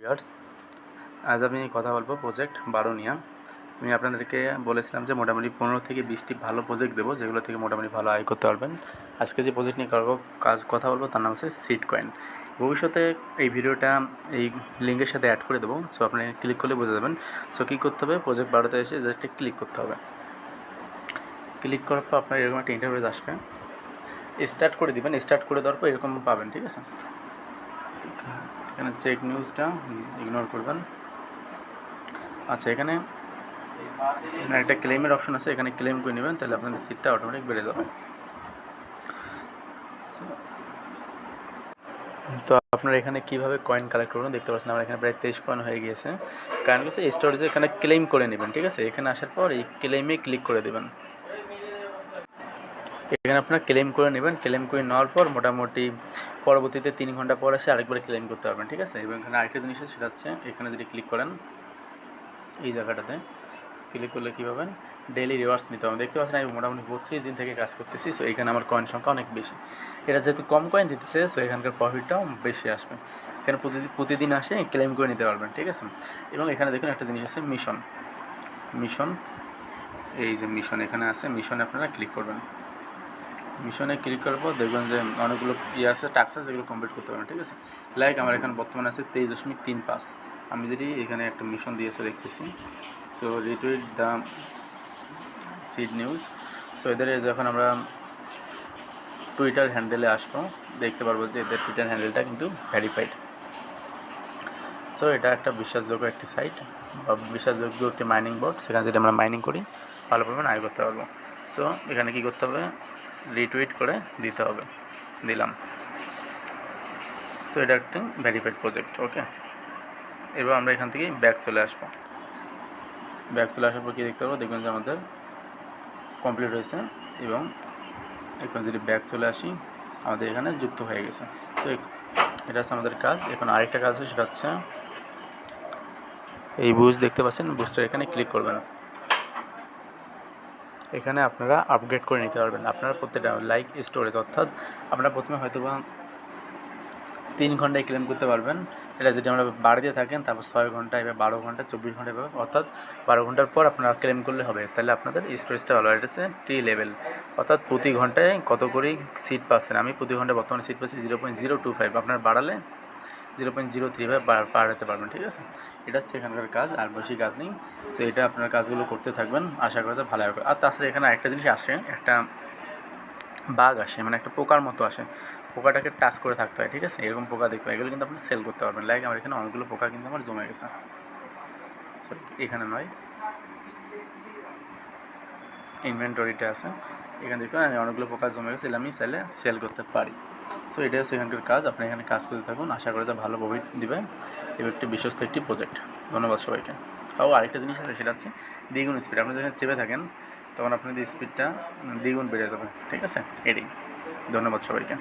Viewers, আজ আমি কথা বলব প্রজেক্ট বারো নিয়ে আমি আপনাদেরকে বলেছিলাম যে মোটামুটি পনেরো থেকে বিশটি ভালো প্রজেক্ট দেবো, যেগুলো থেকে মোটামুটি ভালো আয় করতে পারবেন। আজকে যে প্রজেক্ট নিয়ে করব কাজ কথা বলব, তার নাম হচ্ছে সিট কয়েন ভবিষ্যতে এই ভিডিওটা এই লিঙ্কের সাথে অ্যাড করে দেবো সো আপনি ক্লিক করলে বুঝে যাবেন। সো কী করতে হবে? প্রজেক্ট বারোতে এসে জাস্ট ক্লিক করতে হবে। ক্লিক করার পর আপনার এরকম একটা ইন্টারভিউ আসবে। স্টার্ট করে দিবেন স্টার্ট করে দেওয়ার পর এরকম পাবেন, ঠিক আছে? এখানে চেক নিউজটা ইগনোর করবেন। আচ্ছা এখানে একটা ক্লেমের অপশন আছে, এখানে ক্লেম করে নেবেন, তাহলে আপনাদের সিটটা অটোমেটিক বেড়ে যাবে। তো আপনারা এখানে কীভাবে কয়েন কালেক্ট করবেন দেখতে পাচ্ছেন, আমার এখানে প্রায় তেইশ কয়েন হয়ে গিয়েছে। কারণ হচ্ছে স্টোরেজে এখানে ক্লেম করে নেবেন, ঠিক আছে? এখানে আসার পর এই ক্লেমে ক্লিক করে দেবেন। এখানে আপনারা ক্লেম করে নেবেন। ক্লেম করে নেওয়ার পর মোটামুটি পরবর্তীতে তিন ঘণ্টা পর এসে আরেকবার ক্লেম করতে পারবেন, ঠিক আছে? এবং এখানে আরেকটা জিনিস আছে, সেটা হচ্ছে এখানে যদি ক্লিক করেন, এই জায়গাটাতে ক্লিক করলে কী পাবেন? ডেলি রিওয়ার্ডস নিতে হবে দেখতে পাচ্ছেন, আমি মোটামুটি বত্রিশ দিন থেকে কাজ করতেছি সো এখানে আমার কয়েন সংখ্যা অনেক বেশি। এটা যেহেতু কম কয়েন দিতেছে সো এখানকার প্রফিটটাও বেশি আসবে। এখানে প্রতিদিন প্রতিদিন আসে ক্লেম করে নিতে পারবেন, ঠিক আছে? এবং এখানে দেখুন একটা জিনিস আছে মিশন মিশন এই যে মিশন এখানে আছে মিশনে আপনারা ক্লিক করবেন। মিশনে ক্লিক করার পর দেখবেন যে অনেকগুলো ইয়ে আছে টাক্স আছে, যেগুলো কমপ্লিট করতে পারবেন, ঠিক আছে? লাইক আমার এখানে বর্তমানে আছে তেইশ দশমিক তিন পাঁচ। আমি যদি এখানে একটা মিশন দিয়েছে দেখতেছি so retweet the seed news so এদের যখন আমরা টুইটার হ্যান্ডেলে আসব, দেখতে পারব যে এদের টুইটার হ্যান্ডেলটা কিন্তু ভ্যারিফাইড সো এটা একটা বিশ্বাসযোগ্য একটি সাইট বা বিশ্বাসযোগ্য একটি মাইনিং বোর্ড সেখানে যদি আমরা মাইনিং করি, ভালো পরিমাণ আয় করতে পারব। সো এখানে কী করতে হবে? রিটুইট করে দিতে হবে। দিলাম। সো এটা একটি ভ্যারিফাইড প্রজেক্ট ওকে এবার আমরা এখান থেকে ব্যাক চলে আসব। ব্যাক চলে আসার পর কী দেখতে পাবো? দেখবেন যে আমাদের কমপ্লিট হয়েছে এবং এখন যদি ব্যাক চলে আসি, আমাদের এখানে যুক্ত হয়ে গেছে। সো এটা হচ্ছে আমাদের কাজ। এখন আরেকটা কাজ আছে, সেটা হচ্ছে, এই বুজ দেখতে পাচ্ছেন? বুজটা এখানে ক্লিক করবেন। এখানে আপনারা আপগ্রেড করে নিতে পারবেন। আপনারা প্রত্যেকটা লাইক স্টোরেজ অর্থাৎ আপনারা প্রথমে হয়তো বা তিন ঘন্টায় ক্লেম করতে পারবেন। এটা যদি আমরা বাড়িতে থাকেন, তারপর ছয় ঘণ্টা এবার বারো ঘণ্টা, চব্বিশ ঘণ্টা এভাবে অর্থাৎ বারো ঘণ্টার পর আপনারা ক্লেম করলে হবে। তাহলে আপনাদের স্টোরেজটা ভালো হচ্ছে টি লেভেল অর্থাৎ প্রতি ঘন্টায় কত করে সিট পাচ্ছেন? আমি প্রতি ঘন্টায় বর্তমানে সিট পাচ্ছি zero point zero two five আপনার বাড়ালে zero point zero three five বাড়াতে পারবেন, ঠিক আছে? এটা হচ্ছে এখানকার কাজ, আর বেশি কাজ নেই। সো এটা আপনার কাজগুলো করতে থাকবেন, আশা করা যায় ভালো হবে। আর তাছাড়া এখানে একটা জিনিস আসে, একটা বাঘ আসে মানে একটা পোকার মতো আসে। পোকাটাকে টাচ করে থাকতে হয়, ঠিক আছে? এরকম পোকা দেখতে হয়, এগুলো কিন্তু আপনি সেল করতে পারবেন। লাইক আমার এখানে অনেকগুলো পোকা কিন্তু আমার জমে গেছে। সরি এখানে নয়। ইনভেন্টরিটা আছে। এখানে দেখুন আমি অনেকগুলো পোকা জমে গেছে আমি সেলে সেল করতে পারি। সো এটা হচ্ছে এখানকার কাজ, আপনি এখানে কাজ করতে থাকুন, আশা করে যায় ভালো প্রফিট দিবে। এবং একটি বিশ্বস্ত একটি প্রজেক্ট ধন্যবাদ সবাইকে। ও, আরেকটা জিনিস আছে, সেটা হচ্ছে দ্বিগুণ স্পিড আপনি যখন চেপে থাকেন, তখন আপনাদের স্পিডটা দ্বিগুণ বেড়ে যাবে, ঠিক আছে? এটাই। ধন্যবাদ সবাইকে।